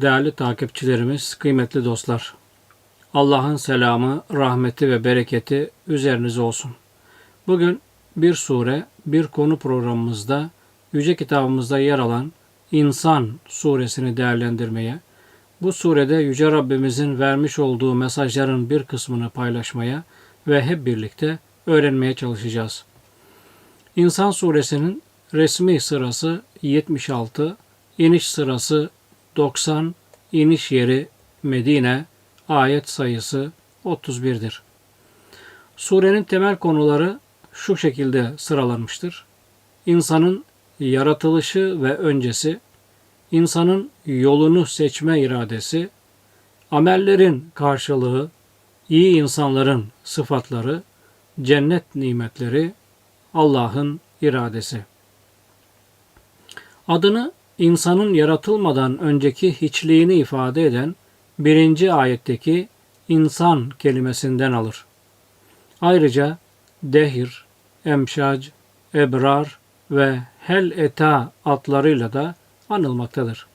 Değerli takipçilerimiz, kıymetli dostlar. Allah'ın selamı, rahmeti ve bereketi üzerinize olsun. Bugün bir sure, bir konu programımızda Yüce Kitabımızda yer alan İnsan suresini değerlendirmeye, bu surede Yüce Rabbimizin vermiş olduğu mesajların bir kısmını paylaşmaya ve hep birlikte öğrenmeye çalışacağız. İnsan suresinin resmi sırası 76, iniş sırası 90, iniş yeri Medine, ayet sayısı 31'dir. Surenin temel konuları şu şekilde sıralanmıştır. İnsanın yaratılışı ve öncesi, insanın yolunu seçme iradesi, amellerin karşılığı, iyi insanların sıfatları, cennet nimetleri, Allah'ın iradesi. Adını insanın yaratılmadan önceki hiçliğini ifade eden birinci ayetteki insan kelimesinden alır. Ayrıca dehir, emşac, ebrar ve hel eta adlarıyla da anılmaktadır.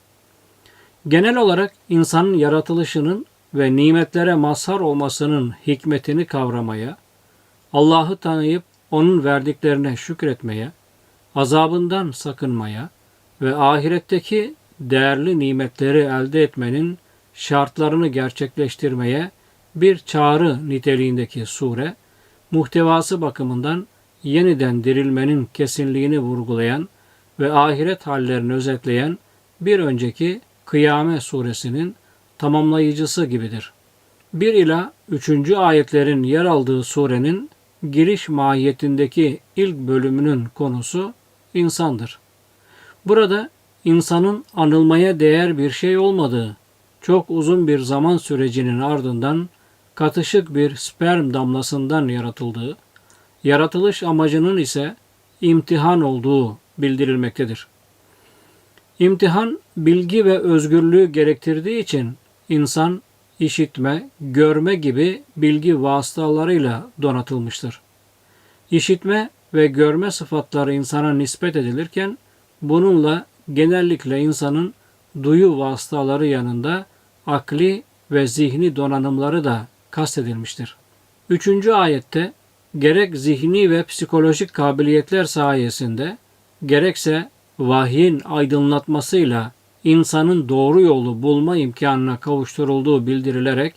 Genel olarak insanın yaratılışının ve nimetlere mazhar olmasının hikmetini kavramaya, Allah'ı tanıyıp onun verdiklerine şükretmeye, azabından sakınmaya ve ahiretteki değerli nimetleri elde etmenin şartlarını gerçekleştirmeye bir çağrı niteliğindeki sure, muhtevası bakımından yeniden dirilmenin kesinliğini vurgulayan ve ahiret hallerini özetleyen bir önceki Kıyame suresinin tamamlayıcısı gibidir. 1 ila 3. ayetlerin yer aldığı surenin giriş mahiyetindeki ilk bölümünün konusu insandır. Burada insanın anılmaya değer bir şey olmadığı, çok uzun bir zaman sürecinin ardından katışık bir sperm damlasından yaratıldığı, yaratılış amacının ise imtihan olduğu bildirilmektedir. İmtihan bilgi ve özgürlüğü gerektirdiği için insan işitme, görme gibi bilgi vasıtalarıyla donatılmıştır. İşitme ve görme sıfatları insana nispet edilirken bununla genellikle insanın duyu vasıtaları yanında akli ve zihni donanımları da kastedilmiştir. Üçüncü ayette gerek zihni ve psikolojik kabiliyetler sayesinde gerekse vahyin aydınlatmasıyla insanın doğru yolu bulma imkanına kavuşturulduğu bildirilerek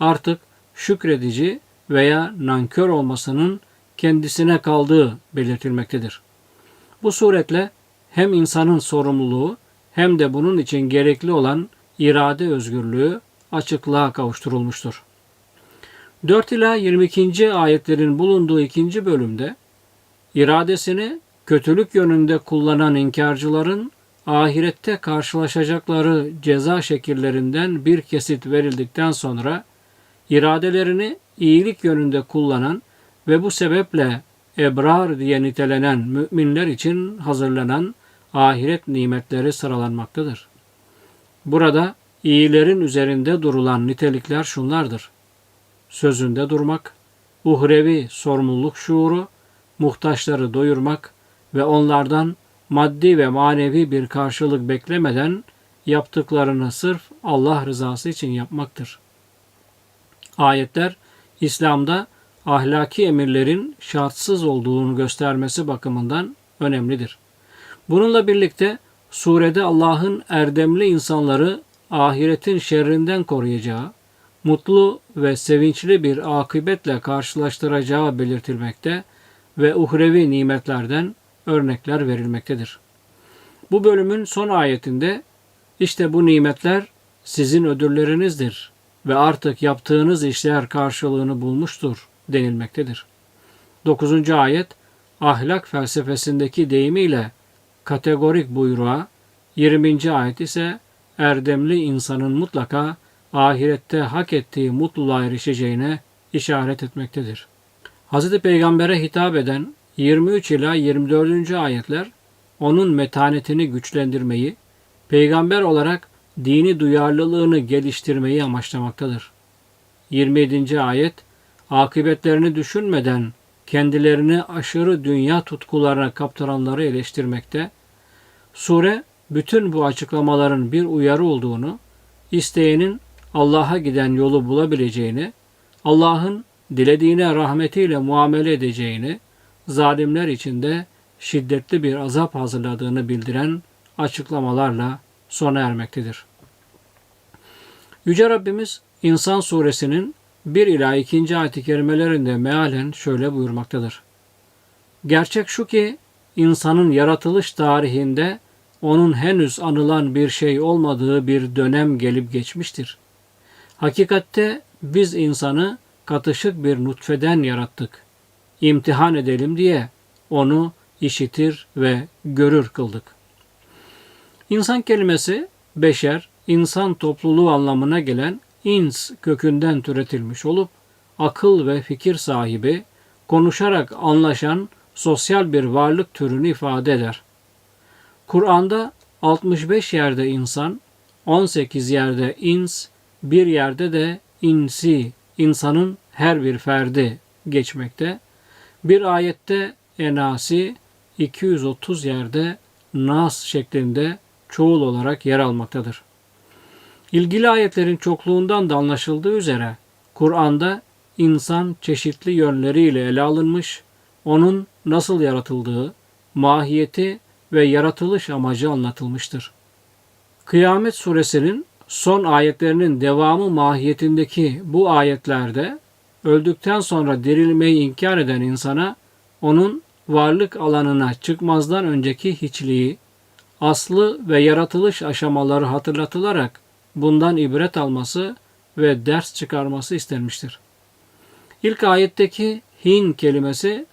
artık şükredici veya nankör olmasının kendisine kaldığı belirtilmektedir. Bu suretle hem insanın sorumluluğu hem de bunun için gerekli olan irade özgürlüğü açıklığa kavuşturulmuştur. 4 ila 22. ayetlerin bulunduğu ikinci bölümde iradesini kötülük yönünde kullanan inkarcıların ahirette karşılaşacakları ceza şekillerinden bir kesit verildikten sonra iradelerini iyilik yönünde kullanan ve bu sebeple ebrar diye nitelenen müminler için hazırlanan ahiret nimetleri sıralanmaktadır. Burada iyilerin üzerinde durulan nitelikler şunlardır. Sözünde durmak, uhrevi sorumluluk şuuru, muhtaçları doyurmak ve onlardan maddi ve manevi bir karşılık beklemeden yaptıklarını sırf Allah rızası için yapmaktır. Ayetler İslam'da ahlaki emirlerin şartsız olduğunu göstermesi bakımından önemlidir. Bununla birlikte surede Allah'ın erdemli insanları ahiretin şerrinden koruyacağı, mutlu ve sevinçli bir akıbetle karşılaştıracağı belirtilmekte ve uhrevi nimetlerden örnekler verilmektedir. Bu bölümün son ayetinde işte bu nimetler sizin ödüllerinizdir ve artık yaptığınız işler karşılığını bulmuştur denilmektedir. 9. ayet ahlak felsefesindeki deyimiyle kategorik buyruğa, 20. ayet ise erdemli insanın mutlaka ahirette hak ettiği mutluluğa erişeceğine işaret etmektedir. Hz. Peygamber'e hitap eden 23 ila 24. ayetler onun metanetini güçlendirmeyi, peygamber olarak dini duyarlılığını geliştirmeyi amaçlamaktadır. 27. ayet akıbetlerini düşünmeden kendilerini aşırı dünya tutkularına kaptıranları eleştirmekte. Sure bütün bu açıklamaların bir uyarı olduğunu isteyenin Allah'a giden yolu bulabileceğini, Allah'ın dilediğine rahmetiyle muamele edeceğini, zalimler için de şiddetli bir azap hazırladığını bildiren açıklamalarla sona ermektedir. Yüce Rabbimiz İnsan suresinin 1 ila 2. ayet-i kerimelerinde mealen şöyle buyurmaktadır. Gerçek şu ki insanın yaratılış tarihinde onun henüz anılan bir şey olmadığı bir dönem gelip geçmiştir. Hakikatte biz insanı katışık bir nutfeden yarattık. İmtihan edelim diye onu işitir ve görür kıldık. İnsan kelimesi beşer, insan topluluğu anlamına gelen ins kökünden türetilmiş olup akıl ve fikir sahibi, konuşarak anlaşan sosyal bir varlık türünü ifade eder. Kur'an'da 65 yerde insan, 18 yerde ins, bir yerde de insi, insanın her bir ferdi geçmekte. Bir ayette enasi, 230 yerde nas şeklinde çoğul olarak yer almaktadır. İlgili ayetlerin çokluğundan da anlaşıldığı üzere Kur'an'da insan çeşitli yönleriyle ele alınmış, onun nasıl yaratıldığı, mahiyeti ve yaratılış amacı anlatılmıştır. Kıyamet suresinin son ayetlerinin devamı mahiyetindeki bu ayetlerde öldükten sonra dirilmeyi inkar eden insana onun varlık alanına çıkmazdan önceki hiçliği, aslı ve yaratılış aşamaları hatırlatılarak bundan ibret alması ve ders çıkarması istenmiştir. İlk ayetteki hin kelimesi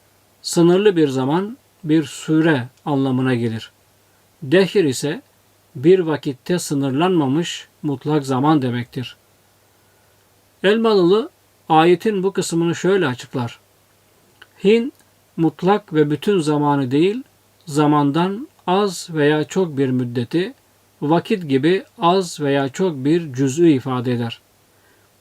sınırlı bir zaman, bir süre anlamına gelir. Dehir ise bir vakitte sınırlanmamış mutlak zaman demektir. Elmalılı ayetin bu kısmını şöyle açıklar. Hin mutlak ve bütün zamanı değil, zamandan az veya çok bir müddeti, vakit gibi az veya çok bir cüz'ü ifade eder.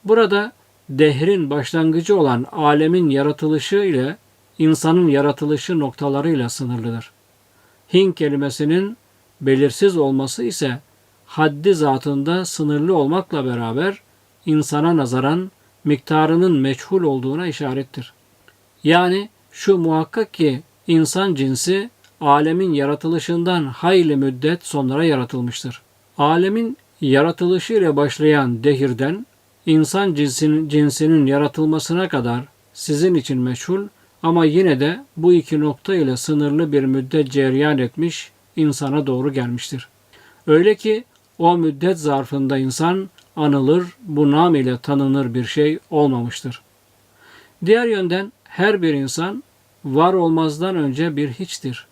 Burada dehrin başlangıcı olan alemin yaratılışı ile insanın yaratılışı noktalarıyla sınırlıdır. Hin kelimesinin belirsiz olması ise haddi zatında sınırlı olmakla beraber insana nazaran miktarının meçhul olduğuna işarettir. Yani şu muhakkak ki insan cinsi alemin yaratılışından hayli müddet sonra yaratılmıştır. Alemin yaratılışı ile başlayan dehirden insan cinsinin, cinsinin yaratılmasına kadar sizin için meşhul ama yine de bu iki nokta ile sınırlı bir müddet cereyan etmiş insana doğru gelmiştir. Öyle ki o müddet zarfında insan anılır, bu nam ile tanınır bir şey olmamıştır. Diğer yönden her bir insan var olmazdan önce bir hiçtir.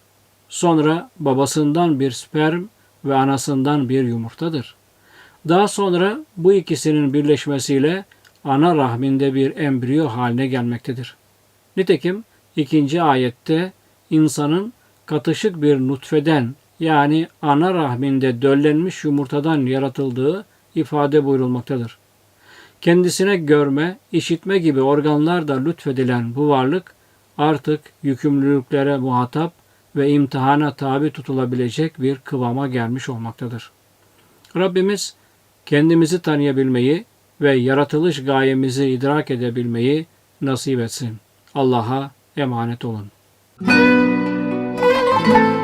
Sonra babasından bir sperm ve anasından bir yumurtadır. Daha sonra bu ikisinin birleşmesiyle ana rahminde bir embriyo haline gelmektedir. Nitekim ikinci ayette insanın katışık bir nutfeden yani ana rahminde döllenmiş yumurtadan yaratıldığı ifade buyurulmaktadır. Kendisine görme, işitme gibi organlar da lütfedilen bu varlık artık yükümlülüklere muhatap ve imtihana tabi tutulabilecek bir kıvama gelmiş olmaktadır. Rabbimiz kendimizi tanıyabilmeyi ve yaratılış gayemizi idrak edebilmeyi nasip etsin. Allah'a emanet olun. Müzik